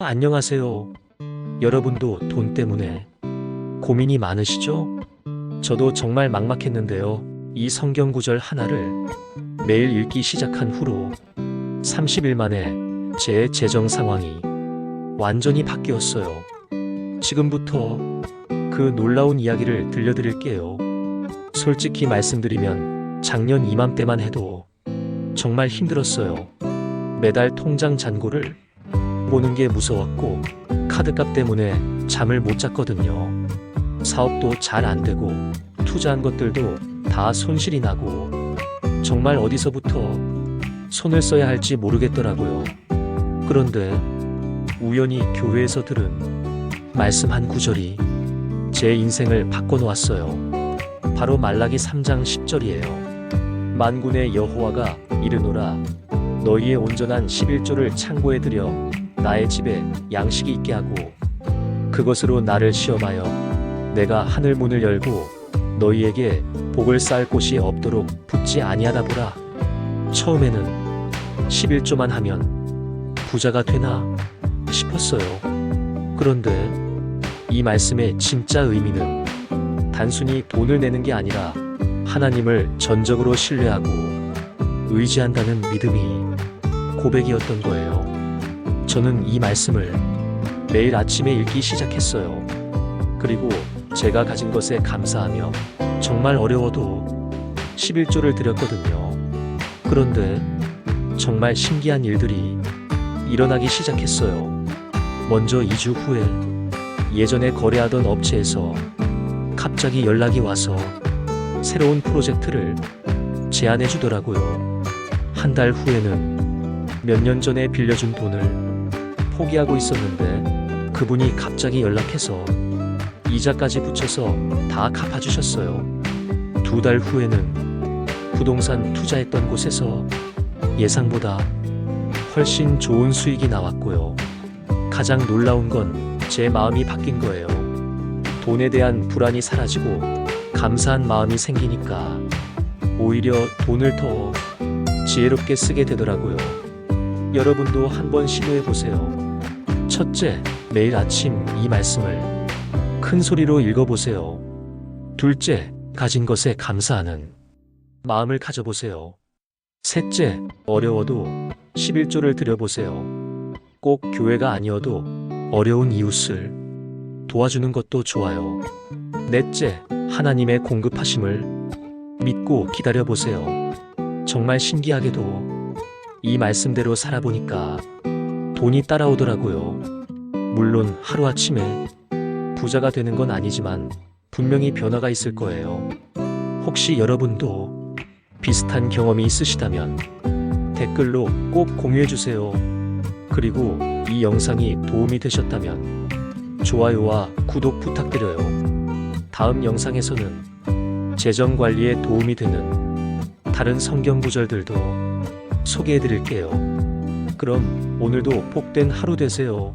안녕하세요. 여러분도 돈 때문에 고민이 많으시죠? 저도 정말 막막했는데요. 이 성경 구절 하나를 매일 읽기 시작한 후로 30일 만에 제 재정 상황이 완전히 바뀌었어요. 지금부터 그 놀라운 이야기를 들려드릴게요. 솔직히 말씀드리면 작년 이맘때만 해도 정말 힘들었어요. 매달 통장 잔고를 보는 게 무서웠고 카드값 때문에 잠을 못 잤거든요. 사업도 잘 안 되고 투자한 것들도 다 손실이 나고 정말 어디서부터 손을 써야 할지 모르겠더라고요. 그런데 우연히 교회에서 들은 말씀 한 구절이 제 인생을 바꿔놓았어요. 바로 말라기 3장 10절이에요. 만군의 여호와가 이르노라 너희의 온전한 11조를 창고에 들여 나의 집에 양식이 있게 하고 그것으로 나를 시험하여 내가 하늘 문을 열고 너희에게 복을 쌓을 곳이 없도록 붙지 아니하다 보라. 처음에는 11조만 하면 부자가 되나 싶었어요. 그런데 이 말씀의 진짜 의미는 단순히 돈을 내는 게 아니라 하나님을 전적으로 신뢰하고 의지한다는 믿음이 고백이었던 거예요. 저는 이 말씀을 매일 아침에 읽기 시작했어요. 그리고 제가 가진 것에 감사하며 정말 어려워도 11조를 드렸거든요. 그런데 정말 신기한 일들이 일어나기 시작했어요. 먼저 2주 후에 예전에 거래하던 업체에서 갑자기 연락이 와서 새로운 프로젝트를 제안해 주더라고요. 한 달 후에는 몇 년 전에 빌려준 돈을 포기하고 있었는데 그분이 갑자기 연락해서 이자까지 붙여서 다 갚아주셨어요. 두 달 후에는 부동산 투자했던 곳에서 예상보다 훨씬 좋은 수익이 나왔고요. 가장 놀라운 건 제 마음이 바뀐 거예요. 돈에 대한 불안이 사라지고 감사한 마음이 생기니까 오히려 돈을 더 지혜롭게 쓰게 되더라고요. 여러분도 한번 시도해 보세요. 첫째, 매일 아침 이 말씀을 큰 소리로 읽어보세요. 둘째, 가진 것에 감사하는 마음을 가져보세요. 셋째, 어려워도 11조를 드려보세요. 꼭 교회가 아니어도 어려운 이웃을 도와주는 것도 좋아요. 넷째, 하나님의 공급하심을 믿고 기다려보세요. 정말 신기하게도 이 말씀대로 살아보니까 돈이 따라오더라고요. 물론 하루아침에 부자가 되는 건 아니지만 분명히 변화가 있을 거예요. 혹시 여러분도 비슷한 경험이 있으시다면 댓글로 꼭 공유해주세요. 그리고 이 영상이 도움이 되셨다면 좋아요와 구독 부탁드려요. 다음 영상에서는 재정 관리에 도움이 되는 다른 성경 구절들도 소개해 드릴게요. 그럼 오늘도 복된 하루 되세요.